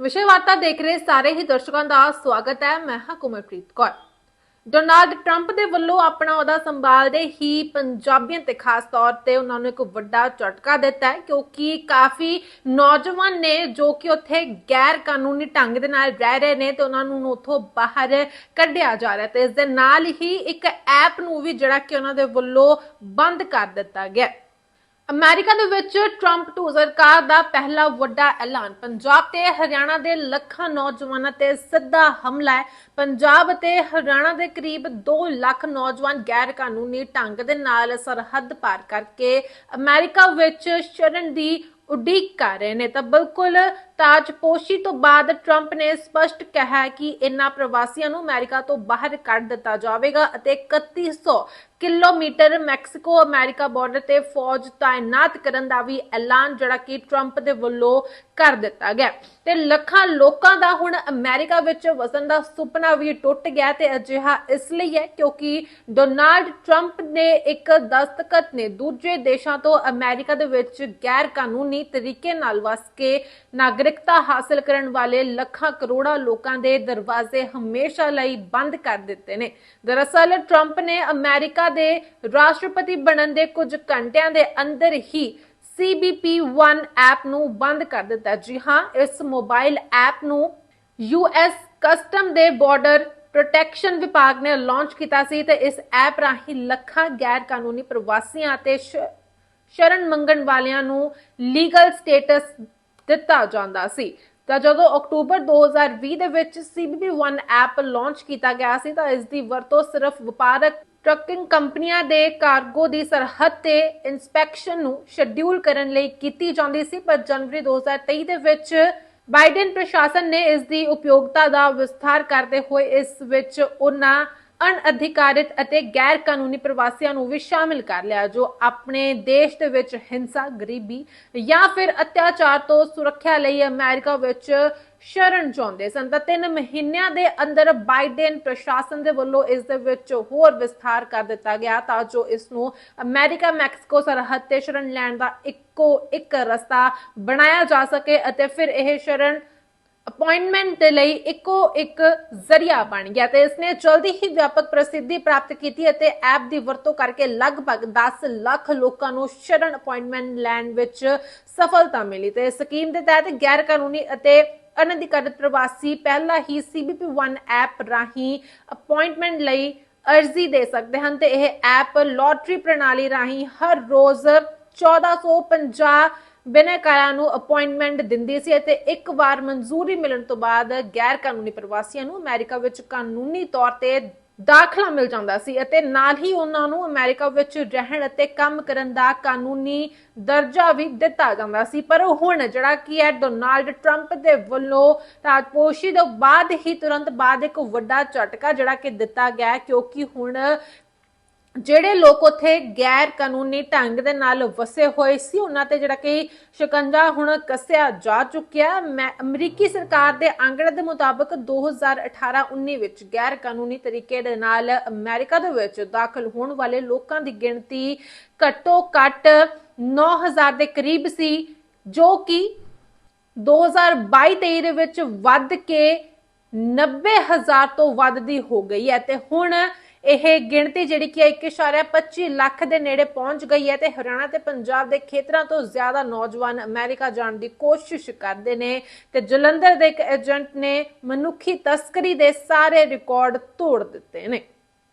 ਵਿਸ਼ੇ ਵਾਰਤਾ ਦੇਖ ਰਹੇ ਸਾਰੇ ਹੀ ਦਰਸ਼ਕਾਂ ਦਾ ਸਵਾਗਤ ਹੈ। ਮੈਂ ਹਾਂ ਕੁਮਰਪ੍ਰੀਤ ਕੌਰ। ਡੋਨਾਲਡ ਟਰੰਪ ਦੇ ਵੱਲੋਂ ਆਪਣਾ ਅਹੁਦਾ ਸੰਭਾਲਦੇ ਹੀ ਪੰਜਾਬੀਆਂ ਤੇ ਖਾਸ ਤੌਰ ਤੇ ਉਹਨਾਂ ਨੂੰ ਇੱਕ ਵੱਡਾ ਝਟਕਾ ਦਿੱਤਾ ਹੈ, ਕਿਉਂਕਿ ਕਾਫੀ ਨੌਜਵਾਨ ਨੇ ਜੋ ਕਿ ਉੱਥੇ ਗੈਰ ਕਾਨੂੰਨੀ ਢੰਗ ਦੇ ਨਾਲ ਰਹਿ ਰਹੇ ਨੇ ਤੇ ਉਹਨਾਂ ਨੂੰ ਉੱਥੋਂ ਬਾਹਰ ਕੱਢਿਆ ਜਾ ਰਿਹਾ ਤੇ ਇਸ ਦੇ ਨਾਲ ਹੀ ਇੱਕ ਐਪ ਨੂੰ ਵੀ ਜਿਹੜਾ ਕਿ ਉਹਨਾਂ ਦੇ ਵੱਲੋਂ ਬੰਦ ਕਰ ਦਿੱਤਾ ਗਿਆ ਅਮਰੀਕਾ ਦੇ ਵਿੱਚ ਟਰੰਪ ਟੂ ਸਰਕਾਰ ਦਾ ਪਹਿਲਾ ਵੱਡਾ ਐਲਾਨ। ਪੰਜਾਬ ਤੇ ਹਰਿਆਣਾ ਦੇ ਲੱਖਾਂ ਨੌਜਵਾਨਾਂ ਤੇ ਸਿੱਧਾ ਹਮਲਾ ਹੈ। ਪੰਜਾਬ ਤੇ ਹਰਿਆਣਾ ਦੇ ਕਰੀਬ 2 ਲੱਖ ਨੌਜਵਾਨ ਗੈਰ ਕਾਨੂੰਨੀ ਢੰਗ ਦੇ ਨਾਲ ਸਰਹੱਦ ਪਾਰ ਕਰਕੇ ਅਮਰੀਕਾ ਵਿੱਚ ਸ਼ਰਨ ਦੀ ਉਡੀਕ ਕਰ ਰਹੇ ਨੇ। ਤਾਂ ਬਿਲਕੁਲ ਤਾਜਪੋਸ਼ੀ ਤੋਂ ਬਾਅਦ ਟਰੰਪ ਨੇ ਸਪਸ਼ਟ ਕਿਹਾ ਕਿ ਇਨ੍ਹਾਂ ਪ੍ਰਵਾਸੀਆਂ ਨੂੰ ਅਮਰੀਕਾ ਤੋਂ ਬਾਹਰ ਕੱਢ ਦਿੱਤਾ ਜਾਵੇਗਾ ਅਤੇ 3100 ਕਿਲੋਮੀਟਰ ਮੈਕਸੀਕੋ ਅਮਰੀਕਾ ਬਾਰਡਰ ਤੇ ਫੌਜ ਤਾਇਨਾਤ ਕਰਨ ਦਾ ਵੀ ਐਲਾਨ ਜਿਹੜਾ ਕਿ ਟਰੰਪ ਦੇ ਵੱਲੋਂ ਕਰ ਦਿੱਤਾ ਗਿਆ ਤੇ ਲੱਖਾਂ ਲੋਕਾਂ ਦਾ ਹੁਣ ਅਮਰੀਕਾ ਵਿੱਚ ਵਸਣ ਦਾ ਸੁਪਨਾ ਵੀ ਟੁੱਟ ਗਿਆ ਤੇ ਅਜਿਹਾ ਇਸ ਲਈ ਹੈ ਕਿਉਂਕਿ ਡੋਨਾਲਡ ਟਰੰਪ ਨੇ ਇੱਕ ਦਸਤਖਤ ਨੇ ਦੂਜੇ ਦੇਸ਼ਾਂ ਤੋਂ ਅਮਰੀਕਾ ਦੇ ਵਿੱਚ ਗੈਰ ਕਾਨੂੰਨੀ ਤਰੀਕੇ ਨਾਲ ਵਸ ਕੇ ਨਾਗਰਿਕ ਨਾਗਰਿਕਤਾ ਹਾਸਲ ਕਰਨ ਵਾਲੇ ਲੱਖਾਂ ਕਰੋੜਾਂ ਲੋਕਾਂ ਦੇ ਦਰਵਾਜ਼ੇ ਹਮੇਸ਼ਾ ਲਈ ਬੰਦ ਕਰ ਦਿੱਤੇ ਨੇ। ਦਰਅਸਲ ਟਰੰਪ ਨੇ ਅਮਰੀਕਾ ਦੇ ਰਾਸ਼ਟਰਪਤੀ ਬਣਨ ਦੇ ਕੁਝ ਘੰਟਿਆਂ ਦੇ ਅੰਦਰ ਹੀ CBP1 ਐਪ ਨੂੰ ਬੰਦ ਕਰ ਦਿੱਤਾ। ਜੀ ਹਾਂ, ਇਸ ਮੋਬਾਈਲ ਐਪ ਨੂੰ US ਕਸਟਮ ਦੇ ਬਾਰਡਰ ਪ੍ਰੋਟੈਕਸ਼ਨ ਵਿਭਾਗ ਨੇ ਲਾਂਚ ਕੀਤਾ ਸੀ ਤੇ ਇਸ ਐਪ ਰਾਹੀਂ ਲੱਖਾਂ ਗੈਰ ਕਾਨੂੰਨੀ ਪ੍ਰਵਾਸੀਆਂ ਅਤੇ ਸ਼ਰਨ ਮੰਗਣ ਵਾਲਿਆਂ ਨੂੰ ਲੀਗਲ ਸਟੇਟਸ ਦਿੱਤਾ ਜਾਂਦਾ ਸੀ। ਤਾਂ ਜਦੋਂ ਅਕਤੂਬਰ 2020 ਦੇ ਵਿੱਚ CBP1 ਐਪ ਲਾਂਚ ਕੀਤਾ ਗਿਆ ਸੀ, ਤਾਂ ਇਸ ਦੀ ਵਰਤੋਂ ਸਿਰਫ ਵਪਾਰਕ ਟਰੱਕਿੰਗ ਕੰਪਨੀਆਂ ਦੇ ਕਾਰਗੋ ਦੀ ਸਰਹੱਦ ਤੇ ਇਨਸਪੈਕਸ਼ਨ ਨੂੰ ਸ਼ੈਡਿਊਲ ਕਰਨ ਲਈ ਕੀਤੀ ਜਾਂਦੀ ਸੀ। ਪਰ ਜਨਵਰੀ 2023 ਦੇ ਵਿੱਚ ਬਾਈਡਨ ਪ੍ਰਸ਼ਾਸਨ ਨੇ ਇਸ ਦੀ ਉਪਯੋਗਤਾ ਦਾ ਵਿਸਥਾਰ ਕਰਦੇ ਹੋਏ ਇਸ ਵਿੱਚ ਉਹਨਾਂ ਅਣਅਧਿਕਾਰਿਤ ਅਤੇ ਗੈਰ ਕਾਨੂੰਨੀ ਪ੍ਰਵਾਸੀਆਂ ਨੂੰ ਵੀ ਸ਼ਾਮਿਲ ਕਰ ਲਿਆ, ਜੋ ਆਪਣੇ ਦੇਸ਼ ਦੇ ਵਿੱਚ ਹਿੰਸਾ, ਗਰੀਬੀ ਜਾਂ ਫਿਰ ਅਤਿਆਚਾਰ ਤੋਂ ਸੁਰੱਖਿਆ ਲਈ ਅਮਰੀਕਾ ਵਿੱਚ ਸ਼ਰਨ ਚਾਹੁੰਦੇ ਸਨ ਤਾਂ ਤਿੰਨ ਮਹੀਨਿਆਂ ਦੇ ਅੰਦਰ ਬਾਈਡਨ ਪ੍ਰਸ਼ਾਸਨ ਦੇ ਵੱਲੋਂ ਇਸ ਦੇ ਵਿੱਚ ਹੋਰ ਵਿਸਥਾਰ ਕਰ ਦਿੱਤਾ ਗਿਆ ਤਾਂ ਜੋ ਇਸ ਨੂੰ ਅਮਰੀਕਾ, ਮੈਕਸੀਕੋ ਸਰਹੱਦ ਤੇ ਸ਼ਰਨ ਲੈਣ ਦਾ ਇੱਕੋ ਇੱਕ ਰਸਤਾ ਬਣਾਇਆ ਜਾ ਸਕੇ ਅਤੇ ਫਿਰ ਇਹ ਸ਼ਰਨ ਅਪਾਇੰਟਮੈਂਟ ਦੇ ਲਈ ਇੱਕੋ ਇੱਕ ਜ਼ਰੀਆ ਬਣ ਗਿਆ ਤੇ ਇਸਨੇ ਜਲਦੀ ਹੀ ਵਿਆਪਕ ਪ੍ਰਸਿੱਧੀ ਪ੍ਰਾਪਤ ਕੀਤੀ ਅਤੇ ਐਪ ਦੀ ਵਰਤੋਂ ਕਰਕੇ ਲਗਭਗ 10 ਲੱਖ ਲੋਕਾਂ ਨੂੰ ਸ਼ਰਨ ਅਪਾਇੰਟਮੈਂਟ ਲੈਣ ਵਿੱਚ ਸਫਲਤਾ ਮਿਲੀ ਤੇ ਇਸ ਸਕੀਮ ਦੇ ਤਹਿਤ ਗੈਰ ਕਾਨੂੰਨੀ ਅਤੇ ਅਨਧਿਕਾਰਤ ਪ੍ਰਵਾਸੀ ਪਹਿਲਾਂ ਹੀ CBP1 ਐਪ ਰਾਹੀਂ ਅਪਾਇੰਟਮੈਂਟ ਲਈ ਅਰਜ਼ੀ ਦੇ ਸਕਦੇ ਹਨ ਤੇ ਇਹ ਐਪ ਲੋਟਰੀ ਪ੍ਰਣਾਲੀ ਰਾਹੀਂ ਹਰ ਰੋਜ਼ 1450 ਬਿਨੈਕਾਰਾਂ ਨੂੰ ਅਪਾਇੰਟਮੈਂਟ ਦਿੰਦੀ ਸੀ ਅਤੇ ਇੱਕ ਵਾਰ ਮਨਜ਼ੂਰੀ ਮਿਲਣ ਤੋਂ ਬਾਅਦ ਗੈਰ ਕਾਨੂੰਨੀ ਪ੍ਰਵਾਸੀਆਂ ਨੂੰ ਅਮਰੀਕਾ ਵਿੱਚ ਕਾਨੂੰਨੀ ਤੌਰ ਤੇ ਦਾਖਲਾ ਮਿਲ ਜਾਂਦਾ ਸੀ ਅਤੇ ਨਾਲ ਹੀ ਉਹਨਾਂ ਨੂੰ ਅਮਰੀਕਾ ਵਿੱਚ ਰਹਿਣ ਅਤੇ ਕੰਮ ਕਰਨ ਦਾ ਕਾਨੂੰਨੀ ਦਰਜਾ ਵੀ ਦਿੱਤਾ ਜਾਂਦਾ ਸੀ। ਪਰ ਹੁਣ ਜਿਹੜਾ ਕੀ ਹੈ, ਡੋਨਾਲਡ ਟਰੰਪ ਦੇ ਵੱਲੋਂ ਰਾਜਪੋਸ਼ੀ ਤੋਂ ਬਾਅਦ ਹੀ ਤੁਰੰਤ ਬਾਅਦ ਇੱਕ ਵੱਡਾ ਝਟਕਾ ਜਿਹੜਾ ਕਿ ਦਿੱਤਾ ਗਿਆ ਹੈ, ਕਿਉਂਕਿ ਹੁਣ ਜਿਹੜੇ ਲੋਕ ਉੱਥੇ ਗੈਰ ਕਾਨੂੰਨੀ ਢੰਗ ਦੇ ਨਾਲ ਵਸੇ ਹੋਏ ਸੀ, ਉਹਨਾਂ ਤੇ ਜਿਹੜਾ ਕਿ ਸ਼ਿਕੰਜਾ ਹੁਣ ਕੱਸਿਆ ਜਾ ਚੁੱਕਿਆ ਅਮਰੀਕੀ ਸਰਕਾਰ ਦੇ ਅੰਕੜੇ ਦੇ ਮੁਤਾਬਕ 2018-19 ਵਿੱਚ ਗੈਰ ਕਾਨੂੰਨੀ ਤਰੀਕੇ ਦੇ ਨਾਲ ਅਮਰੀਕਾ ਦੇ ਵਿੱਚ ਦਾਖਲ ਹੋਣ ਵਾਲੇ ਲੋਕਾਂ ਦੀ ਗਿਣਤੀ ਘੱਟੋ ਘੱਟ 9000 ਦੇ ਕਰੀਬ ਸੀ, ਜੋ ਕਿ 2022-23 ਦੇ ਵਿੱਚ ਵੱਧ ਕੇ 90000 ਤੋਂ ਵੱਧ ਦੀ ਹੋ ਗਈ ਹੈ। ਤੇ ਹੁਣ ਇਹ ਗਿਣਤੀ ਜਿਹੜੀ ਕਿ 1.25 ਲੱਖ ਦੇ ਨੇੜੇ ਪਹੁੰਚ ਗਈ ਹੈ ਤੇ ਹਰਿਆਣਾ ਤੇ ਪੰਜਾਬ ਦੇ ਖੇਤਰਾਂ ਤੋਂ ਜ਼ਿਆਦਾ ਨੌਜਵਾਨ ਅਮਰੀਕਾ ਜਾਣ ਦੀ ਕੋਸ਼ਿਸ਼ ਕਰਦੇ ਨੇ ਤੇ ਜਲੰਧਰ ਦੇ ਇੱਕ ਏਜੰਟ ਨੇ ਮਨੁੱਖੀ ਤਸਕਰੀ ਦੇ ਸਾਰੇ ਰਿਕਾਰਡ ਤੋੜ ਦਿੱਤੇ ਨੇ।